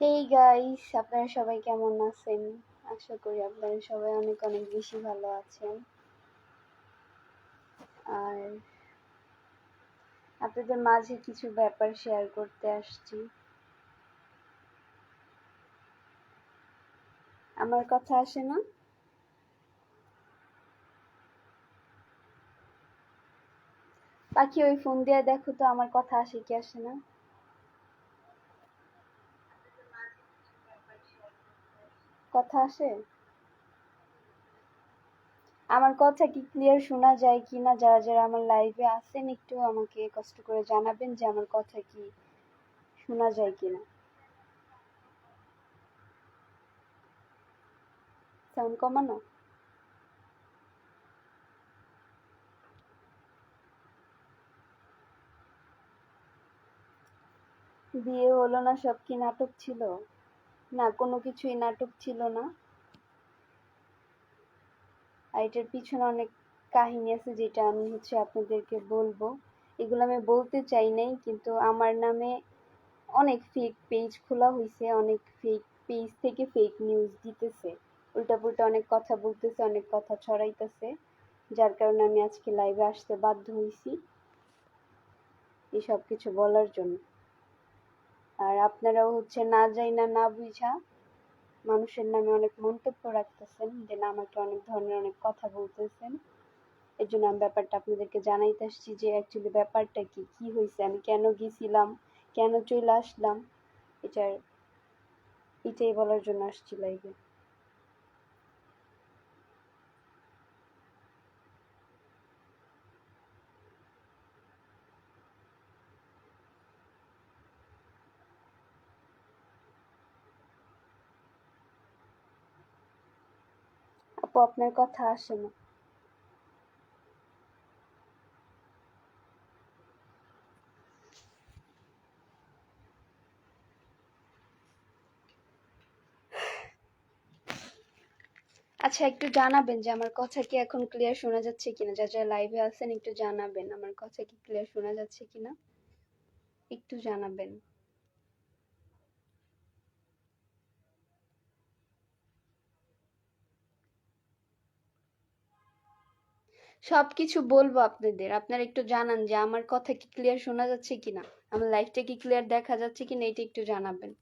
Hey guys আপনারা সবাই কেমন আছেন? আশা করি আপনারা সবাই অনেক অনেক বেশি ভালো আছেন। আর আপনাদের মাঝে কিছু ব্যাপার শেয়ার করতে আসছি। আমার কথা আসে না? পাখি ওই ফোন দিয়ে দেখো তো, আমার কথা আসে কি, আসে না? কথা আসে? আমার কথা কি ক্লিয়ার শোনা যায় কি না যারা যারা আমার লাইভে আসেন একটু আমাকে কষ্ট করে জানাবেন যে আমার কথা কি শোনা যায় কি না সাউন্ড কমানো? বিয়ে হলো না সব কি নাটক ছিল? না, কোনো কিছুই নাটক ছিল না। আর এটার পিছনে অনেক কাহিনী আছে যেটা আমি হচ্ছে আপনাদেরকে বলব। এগুলো আমি বলতে চাই নাই, কিন্তু আমার নামে অনেক ফেক পেজ খোলা হয়েছে অনেক ফেক পেজ থেকে ফেক নিউজ দিতেছে। উল্টা পুল্টা অনেক কথা বলতেছে, অনেক কথা ছড়াইতেছে, যার কারণে আমি আজকে লাইভে আসতে বাধ্য হয়েছি এই সব কিছু বলার জন্য। আর আপনারাও হচ্ছে না যাই না না বুঝা মানুষের নামে অনেক মন্তব্য রাখতেছেন যে না আমাকে অনেক ধরনের অনেক কথা বলতেছেন। এর জন্য আমি ব্যাপারটা আপনাদেরকে জানাইতে আসছি যে অ্যাকচুয়ালি ব্যাপারটা কি কি হয়েছে আমি কেন গেছিলাম, কেন চলে আসলাম, এটার, এটাই বলার জন্য আসছি লাইভে আপু আপনার কথা আসে না। আচ্ছা একটু জানাবেন যে আমার কথা কি এখন ক্লিয়ার শোনা যাচ্ছে কিনা? যা যা লাইভে আছেন একটু জানাবেন, আমার কথা কি ক্লিয়ার শোনা যাচ্ছে কিনা? একটু জানাবেন। সব কিছু বলব আপনাদের। আপনারা একটু জানান যে আমার কথা কি ক্লিয়ার শোনা যাচ্ছে কিনা? আমার লাইফটা কি ক্লিয়ার দেখা যাচ্ছে কিনা এটা একটু জানাবেন।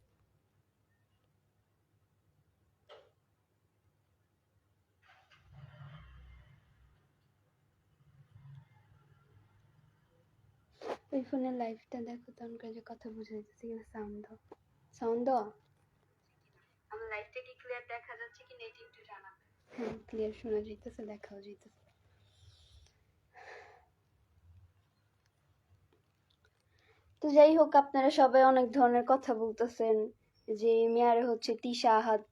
ওই ফোনের লাইভটা দেখো তখন করে যে কথা বুঝে যাচ্ছে কিনা সাউন্ড দাও। সাউন্ড দাও? আমার লাইভটা কি ক্লিয়ার দেখা যাচ্ছে কিনা এটা একটু জানাবেন। হ্যাঁ ক্লিয়ার শোনা যাইতেছে দেখাও যাইতেছে। তো যাই হোক আপনারা সবাই অনেক ধরনের কথা বলতেছেন যে মেয়ারে হচ্ছে তিশা হাত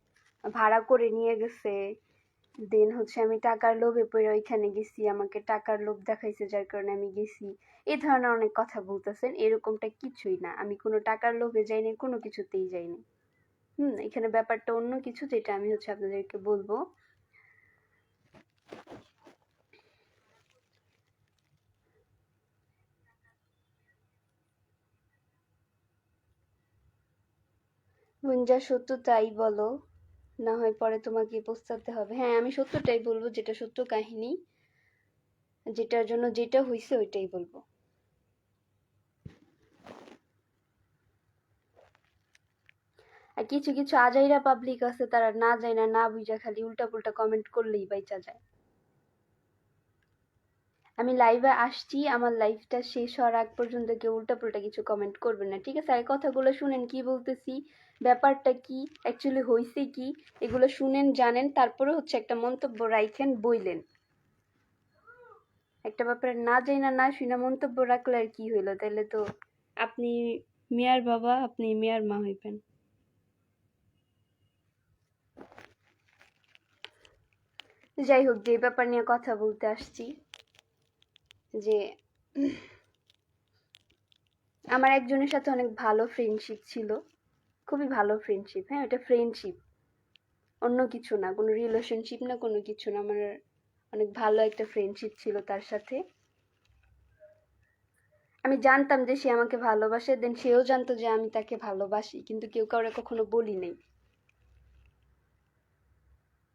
ভাড়া করে নিয়ে গেছে। দেন হচ্ছে আমি টাকার লোভে পড়ে ওইখানে গেছি, আমাকে টাকার লোভ দেখাইছে যার কারণে আমি গেছি। এই ধরনের অনেক কথা বলতেছেন, এরকমটা কিছুই না। আমি কোনো টাকার লোভে যাইনি, কোনো কিছুতেই যাইনি। হুম, এখানে ব্যাপারটা অন্য কিছু, যেটা আমি হচ্ছে আপনাদেরকে বলব। যা সত্য তাই বলো, না হয় পরে তোমাকে পস্তাতে হবে। হ্যাঁ আমি সত্যটাই বলব, যেটা সত্য কাহিনী, যেটার জন্য যেটা হয়েছে ওইটাই বলব। আর কিছু কিছু আজাইরা পাবলিক আছে, তারা না যায় না না বুঝা খালি উল্টা পুল্টা কমেন্ট করলেই বাইচা যায়। আমি লাইভে আসছি, আমার লাইভটা শেষ হওয়ার আগ পর্যন্ত কেউ উল্টা পুল্টা কিছু কমেন্ট করবেন না, ঠিক আছে? আর কথাগুলো শুনেন, কি বলতেছি, ব্যাপারটা কি অ্যাকচুয়ালি হয়েছে কি, এগুলো শুনেন, জানেন তারপরে হচ্ছে একটা মন্তব্য রাইখেন, বইলেন। একটা ব্যাপারে না যাই না না শুনে মন্তব্য রাখলে আর কি হইল? তাহলে তো আপনি মেয়ার বাবা, আপনি মেয়ার মা হইবেন। যাই হোক, যে ব্যাপার নিয়ে কথা বলতে আসছি। যে আমার একজনের সাথে অনেক ভালো ফ্রেন্ডশিপ ছিল। খুবই ভালো ফ্রেন্ডশিপ হ্যাঁ এটা ফ্রেন্ডশিপ অন্য কিছু না, কোনো রিলেশনশিপ না, কোনো কিছু না। আমার অনেক ভালো একটা ফ্রেন্ডশিপ ছিল তার সাথে। আমি জানতাম যে সে আমাকে ভালোবাসে দেন সেও জানতো যে আমি তাকে ভালোবাসি, কিন্তু কেউ কাউরে কখনো বলি নাই।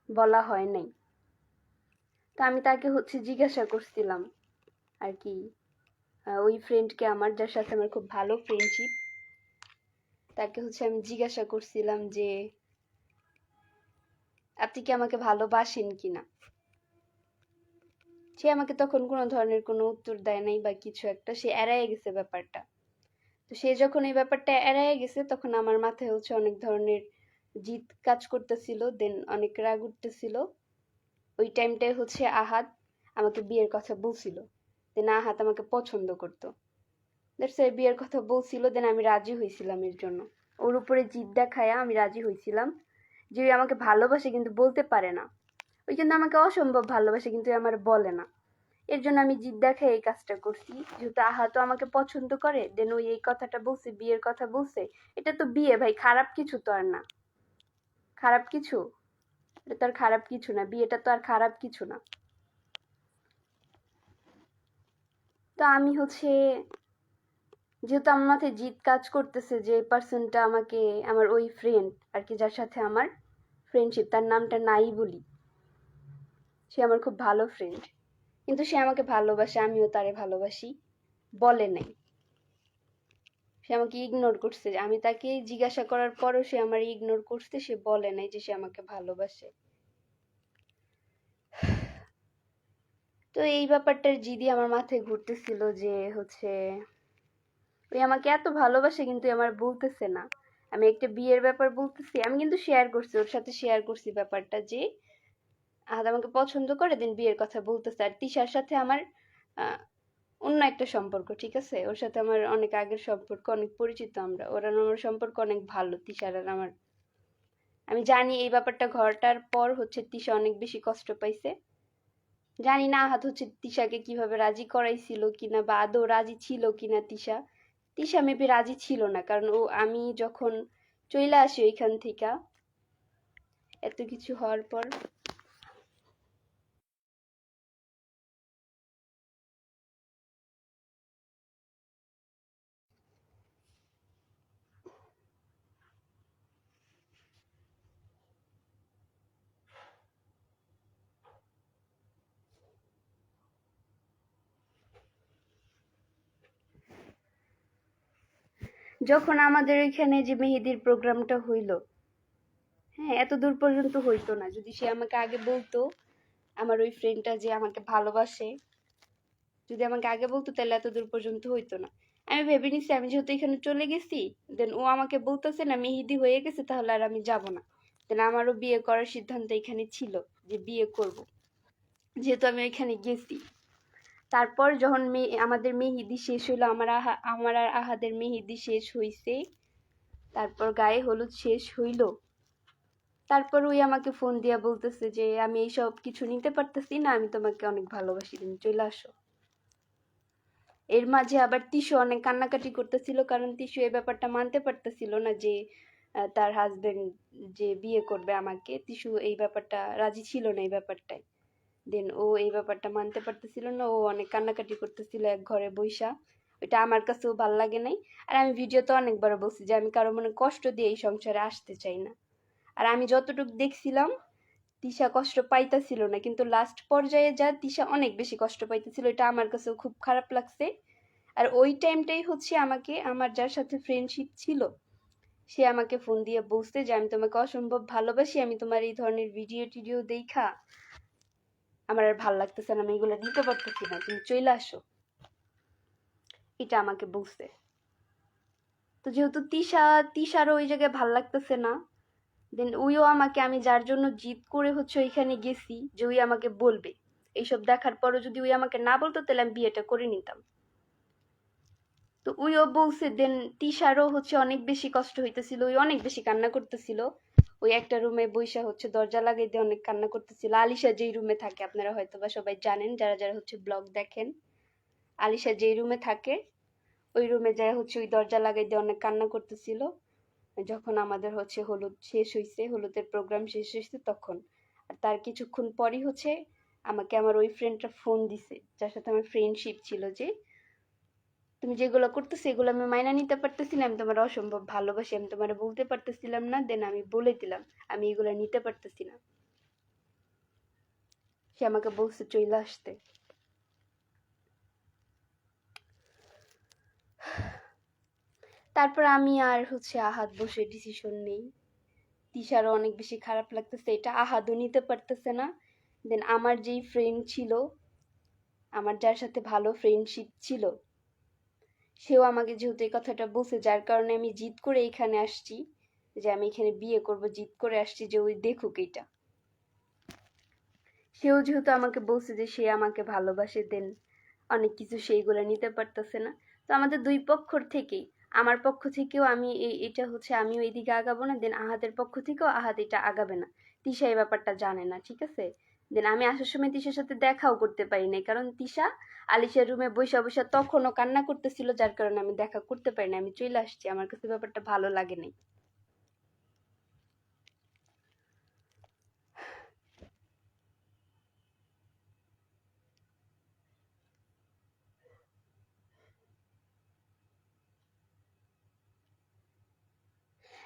বলা হয় নাই। তো আমি তাকে হচ্ছে জিজ্ঞাসা করছিলাম আর কি ওই ফ্রেন্ডকে আমার, যার সাথে আমার খুব ভালো ফ্রেন্ডশিপ তাকে হচ্ছে আমি জিজ্ঞাসা করছিলাম যে, আপনি কি আমাকে ভালোবাসেন কিনা সে আমাকে তখন কোনো ধরনের কোনো উত্তর দেয় নাই বা কিছু একটা, সে এড়াইয়ে গেছে ব্যাপারটা। তো সে যখন এই ব্যাপারটা এড়াইয়ে গেছে, তখন আমার মাথায় হচ্ছে অনেক ধরনের জিত কাজ করতেছিল দেন অনেক রাগ উঠতেছিল। ওই টাইমটায় হচ্ছে আহাত আমাকে বিয়ের কথা বলছিল। দেন আহাত আমাকে পছন্দ করতো। দ্যাটস বিয়ের কথা বলছিল দেন আমি রাজি হয়েছিলাম এর জন্য। ওর উপরে জিদ দেখায়া আমি রাজি হয়েছিলাম। যে আমাকে ভালোবাসে কিন্তু বলতে পারে না। ওই কিন্তু আমাকে অসম্ভব ভালোবাসে, কিন্তু আমার বলে না। এর জন্য আমি জিদ দেখায় এই কাজটা করছি। যেহেতু আহা তো আমাকে পছন্দ করে দেন ওই এই কথাটা বলছে, বিয়ের কথা বলছে। এটা তো বিয়ে, ভাই, খারাপ কিছু তো আর না। খারাপ কিছু? এটা তো আর খারাপ কিছু না। বিয়েটা তো আর খারাপ কিছু না। তো আমি হচ্ছে, যেহেতু আমার মাথায় জিদ কাজ করতেছে যে পার্সনটা আমাকে, আমার ওই ফ্রেন্ড আর কি যার সাথে আমার ফ্রেন্ডশিপ তার নামটা নাই বলি। সে আমার খুব ভালো ফ্রেন্ড কিন্তু সে আমাকে ভালোবাসে, আমিও তারে ভালোবাসি, বলে নাই। সে আমাকে ইগনোর করছে, আমি তাকে জিজ্ঞাসা করার পরও সে আমার ইগনোর করছে, সে বলে নাই যে সে আমাকে ভালোবাসে। তো এই ব্যাপারটার জিদি আমার মাথায় ঘুরতেছিল যে হচ্ছে, ওই আমাকে এত ভালোবাসে কিন্তু আমার বলতেছে না। আমি একটা বিয়ের ব্যাপার বলতেছি, আমি কিন্তু শেয়ার করছি, ওর সাথে শেয়ার করছি ব্যাপারটা যে, আহাদ আমাকে পছন্দ করে দেন বিয়ের কথা বলতেছে। আর তিশার সাথে আমার অন্য একটা সম্পর্ক, ঠিক আছে? ওর সাথে আমার অনেক আগের সম্পর্ক, অনেক পরিচিত আমরা। ওর আর আমার সম্পর্ক অনেক ভালো, তিশার আর আমার। আমি জানি এই ব্যাপারটা ঘরটার পর হচ্ছে তিশা অনেক বেশি কষ্ট পাইছে। জানি না, আহাত হচ্ছে তিশাকে কীভাবে রাজি করাইছিল কিনা বা আদৌ রাজি ছিল কিনা তিশা। তিশা মেবি রাজি ছিল না, কারণ ও, আমি যখন চলে আসি ওইখান থেকে, এত কিছু হওয়ার পর যখন আমাদের ওইখানে যে মেহেদির প্রোগ্রামটা হইল হ্যাঁ এত দূর পর্যন্ত হইতো না। যদি সে আমাকে আগে বলতো, আমার ওই ফ্রেন্ডটা যে আমাকে ভালোবাসে, যদি আমাকে আগে বলতো, তাহলে এত দূর পর্যন্ত হইতো না। আমি ভেবে নিছি, আমি যেহেতু এখানে চলে গেছি দেন ও আমাকে বলতেছে না, মেহেদি হয়ে গেছে, তাহলে আর আমি যাব না। দেন আমারও বিয়ে করার সিদ্ধান্ত এখানে ছিল, যে বিয়ে করব। যেহেতু আমি ওইখানে গেছি। তারপর যখন মে, আমাদের মেহেদি শেষ হইল, আমার আহা, আমার আর আহাদের মেহেদি শেষ হইছে। তারপর গায়ে হলুদ শেষ হইল। তারপর ওই আমাকে ফোন দিয়া বলতেছে যে, আমি এইসব কিছু নিতে পারতেছি না, আমি তোমাকে অনেক ভালোবাসি, তুমি চলে আসো। এর মাঝে আবার তিশু অনেক কান্নাকাটি করতেছিল, কারণ তিশু এই ব্যাপারটা মানতে পারতেছিল না যে তার হাজবেন্ড যে বিয়ে করবে আমাকে, তিশু এই ব্যাপারটা, রাজি ছিল না এই ব্যাপারটায়। দেন ও এই ব্যাপারটা মানতে পারতেছিল না, ও অনেক কান্নাকাটি করতেছিল এক ঘরে বইসা। ওইটা আমার কাছেও ভালো লাগে নাই। আর আমি ভিডিওতে অনেকবার বলছি যে আমি কারও মনে কষ্ট দিয়ে এই সংসারে আসতে চাই না। আর আমি যতটুকু দেখছিলাম, তিশা কষ্ট পাইতেছিল না। কিন্তু লাস্ট পর্যায়ে যা তিশা অনেক বেশি কষ্ট পাইতেছিল এটা আমার কাছেও খুব খারাপ লাগছে। আর ওই টাইমটাই হচ্ছে আমাকে, আমার যার সাথে ফ্রেন্ডশিপ ছিল, সে আমাকে ফোন দিয়ে বলছে যে, আমি তোমাকে অসম্ভব ভালোবাসি, আমি তোমার এই ধরনের ভিডিও টিডিও দেখা। আমার আর ভালো লাগতেছে না, আমি এগুলো দিতে পারতেছি না, তুমি চলে আসো। এটা আমাকে বলছে। তো যেহেতু তিশা, তিশারও ওই জায়গায় ভালো লাগতেছে না দেন উইও আমাকে, আমি যার জন্য জিদ করে হচ্ছে ওইখানে গেছি যে উই আমাকে বলবে। এইসব দেখার পরও যদি উই আমাকে না বলতো, তাহলে আমি বিয়েটা করে নিতাম। তো উইও বলছে দেন তিশারও হচ্ছে অনেক বেশি কষ্ট হইতেছিল ওই অনেক বেশি কান্না করতেছিল। ওই একটা রুমে বইসা হচ্ছে দরজা লাগাই দিয়ে অনেক কান্না করতেছিল। আলিশা যেই রুমে থাকে, আপনারা হয়তো বা সবাই জানেন, যারা যারা হচ্ছে ব্লগ দেখেন, আলিশা যেই রুমে থাকে, ওই রুমে যায় হচ্ছে ওই দরজা লাগাই দিয়ে অনেক কান্না করতেছিল। যখন আমাদের হচ্ছে হলুদ শেষ হয়েছে হলুদের প্রোগ্রাম শেষ হয়েছে তখন। আর তার কিছুক্ষণ পরই হচ্ছে আমাকে আমার ওই ফ্রেন্ডটা ফোন দিছে, যার সাথে আমার ফ্রেন্ডশিপ ছিল যে তুমি যেগুলো করতেছো, এগুলো আমি মাইনা নিতে পারতেছি না, আমি তোমার অসম্ভব ভালোবাসি, আমি তোমার বলতে পারতেছিলাম না, দেন আমি বলে দিলাম, আমি এগুলো নিতে পারতেছি না। সে আমাকে বলছে চলে আসতে। তারপর আমি আর হচ্ছে আহাত বসে ডিসিশন নেই। তিশারও অনেক বেশি খারাপ লাগতেছে, এটা আহাদও নিতে পারতেছে না। দেন আমার যেই ফ্রেন্ড ছিল, আমার যার সাথে ভালো ফ্রেন্ডশিপ ছিল সেও আমাকে যেহেতু এই কথাটা বলছে, যার কারণে আমি জিদ করে এখানে আসছি যে আমি এখানে বিয়ে করব, জিদ করে আসছি যে ওই দেখুক এটা। সেও যেহেতু আমাকে বলছে যে সে আমাকে ভালোবাসে দেন অনেক কিছু সেইগুলো নিতে পারতেছে না। তো আমাদের দুই পক্ষর থেকেই, আমার পক্ষ থেকেও আমি এটা হচ্ছে আমিও এদিকে আগাবো না দেন আহাদের পক্ষ থেকেও আহাদ এটা আগাবে না। তিশা এই ব্যাপারটা জানে না, ঠিক আছে? দেন আমি আসার সময় তিশার সাথে দেখাও করতে পারি নাই। কারণ তিশা আলিশার রুমে বসে বইসা তখনও কান্না করতেছিল, যার কারণে আমি দেখা করতে পারি না আমি চলে আসছি, আমার কাছে ব্যাপারটা ভালো লাগে নাই।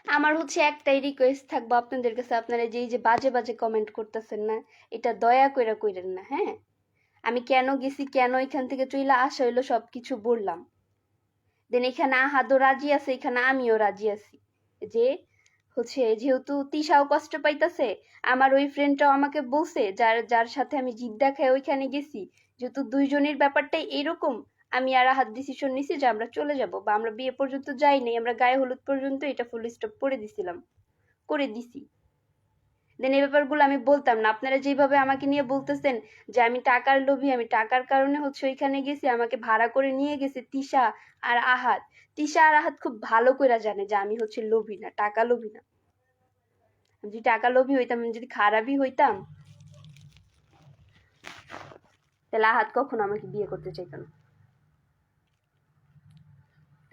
আমার হচ্ছে একটাই রিকোয়েস্ট থাকব আপনাদের কাছে। আপনারা যেই যে বাজে বাজে কমেন্ট করতেছেন না, এটা দয়া কইরা কইরেন না হ্যাঁ? আমি কেন গেছি, কেন এখান থেকে চইলা আসা হইল সব কিছু বললাম। দেন এখানে আহাদও রাজি আছে, এখানে আমিও রাজি আছি। যে হচ্ছে যেহেতু তিশাও কষ্ট পাইতাছে, আমার ওই ফ্রেন্ডটাও আমাকে বলছে, যার যার সাথে আমি জিদ দেখায় ওইখানে গেছি, যেহেতু দুইজনের ব্যাপারটাই এরকম আমি আর আহাত ডিসিশন নিছি যে আমরা চলে যাব বা আমরা বিয়ে পর্যন্ত যাই নাই, আমরা গায়ে হলুদ পর্যন্ত এটা ফুল স্টপ করে দিছিলাম, করে দিছি। দেন এই ব্যাপারগুলো আমি বলতাম না। আপনারা যেভাবে আমাকে নিয়ে বলতেছেন যে আমি টাকার লোভী, আমি টাকার কারণে হচ্ছে ওইখানে গেছি, আমাকে ভাড়া করে নিয়ে গেছে তিশা আর আহাত। তিশা আর আহাত খুব ভালো করে জানে যে আমি হচ্ছে লোভী না, টাকা লোভী না। যদি টাকা লোভী হইতাম যদি খারাপই হইতাম, তাহলে আহাত কখনো আমাকে বিয়ে করতে চাইতো না।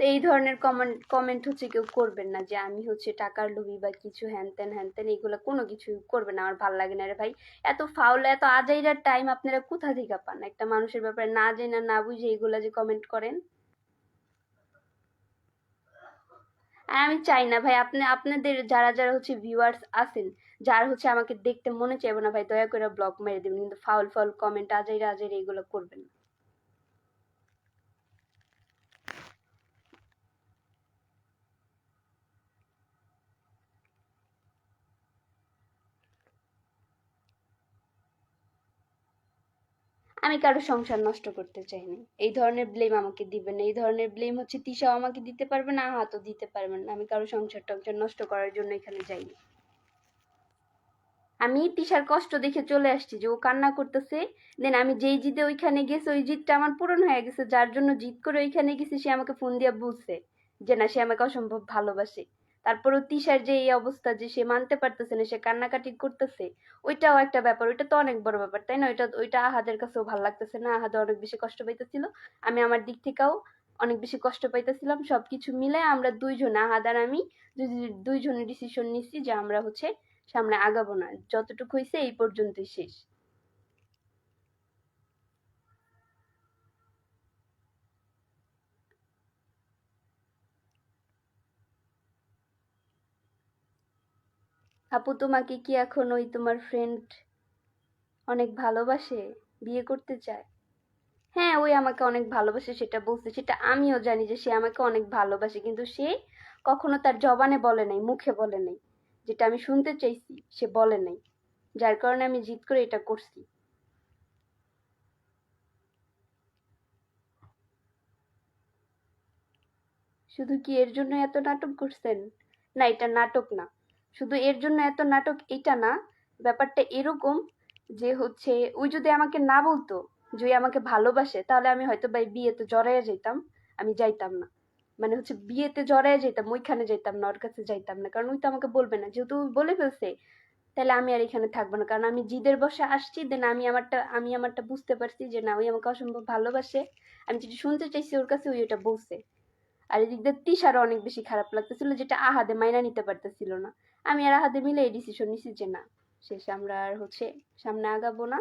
তো এই ধরনের কমেন্ট কমেন্ট হচ্ছে কেউ করবেন না যে আমি হচ্ছে টাকার লোভী বা কিছু হ্যান ত্যান হ্যান ত্যান এগুলো কোনো কিছু করবে না। আমার ভালো লাগে না রে ভাই। এত ফাউল এত আজাইরার টাইম আপনারা কোথা থেকে পান? একটা মানুষের ব্যাপারে না জেনে, না বুঝে এগুলা যে কমেন্ট করেন? আর আমি চাই না ভাই, আপনি, আপনাদের যারা যারা হচ্ছে ভিউয়ার্স আছেন, যার হচ্ছে আমাকে দেখতে মনে চাইবে না ভাই, দয়া করে ব্লক মেরে দেবেন। কিন্তু ফাউল ফাউল কমেন্ট আজাইরা আজাইরা এগুলো করবেন না। আমি কারও সংসার নষ্ট করতে চাইনি। এই ধরনের ব্লেম আমাকে দিবেন না। এই ধরনের ব্লেম হচ্ছে তিশাও আমাকে দিতে পারবে না হাতও দিতে পারবেন না। আমি কারও সংসার টংসার নষ্ট করার জন্য এখানে যাইনি। আমি তিশার কষ্ট দেখে চলে আসছি যে ও কান্না করতেছে। দেন আমি যেই জিদে ওইখানে গেছে, ওই জিদটা আমার পূরণ হয়ে গেছে। যার জন্য জিদ করে ওইখানে গেছি, সে আমাকে ফোন দিয়ে বলছে যে, না, সে আমাকে অসম্ভব ভালোবাসে। তারপরও তিশার যে এই অবস্থা যে সে মানতে পারতেছে না, সে কান্নাকাটি করতেছে, ওইটাও একটা ব্যাপার, ওইটা তো অনেক বড় ব্যাপার, তাই না? ওইটা ওইটা আহাদের কাছেও ভালো লাগতেছে না, আহাদে অনেক বেশি কষ্ট পাইতেছিল। আমি আমার দিক থেকেও অনেক বেশি কষ্ট পাইতেছিলাম, সবকিছু মিলে আমরা দুইজন, আহাদ আর আমি দুইজনে ডিসিশন নিচ্ছি যে আমরা হচ্ছে সামনে আগাবো না। যতটুকু হয়েছে এই পর্যন্তই শেষ। আপু তোমাকে কি এখন ওই তোমার ফ্রেন্ড অনেক ভালোবাসে? বিয়ে করতে চায়? হ্যাঁ ওই আমাকে অনেক ভালোবাসে, সেটা বলছে। সেটা আমিও জানি যে সে আমাকে অনেক ভালোবাসে, কিন্তু সে কখনো তার জবানে বলে নাই, মুখে বলে নাই। যেটা আমি শুনতে চাইছি, সে বলে নাই। যার কারণে আমি জিদ করে এটা করছি। শুধু কি এর জন্য এত নাটক করছেন? না, এটা নাটক না। শুধু এর জন্য এত নাটক এটা না, ব্যাপারটা এরকম যে হচ্ছে ওই যদি আমাকে না বলতো যে ওই আমাকে ভালোবাসে, তাহলে আমি হয়তো বা বিয়েতে জড়াইয়া যেতাম আমি যাইতাম না। মানে হচ্ছে বিয়েতে জড়াইয়া যেতাম ওইখানে যাইতাম না, ওর কাছে যাইতাম না, কারণ ওই তো আমাকে বলবে না। যেহেতু বলে ফেলছে, তাহলে আমি আর এখানে থাকব না, কারণ আমি জিদের বসে আসছি দেন আমি আমারটা আমি আমারটা বুঝতে পারছি যে না ওই আমাকে অসম্ভব ভালোবাসে। আমি যেটা শুনতে চাইছি ওর কাছে ওই ওটা বলছে। আর এদিক দিয়ে তিশারও অনেক বেশি খারাপ লাগতেছিল, যেটা আহাদে মাইনা নিতে পারতেছিল না। আমি আর আহাদে মিলে এই ডিসিশন নিছি যে না, শেষে আমরা আর হচ্ছে সামনে আগাবো না।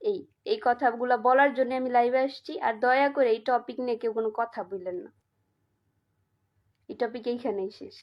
এই এই কথাগুলো বলার জন্য আমি লাইভে আসছি, আর দয়া করে এই টপিক নিয়ে কেউ কোনো কথা বললেন না। এই টপিক এইখানেই শেষ।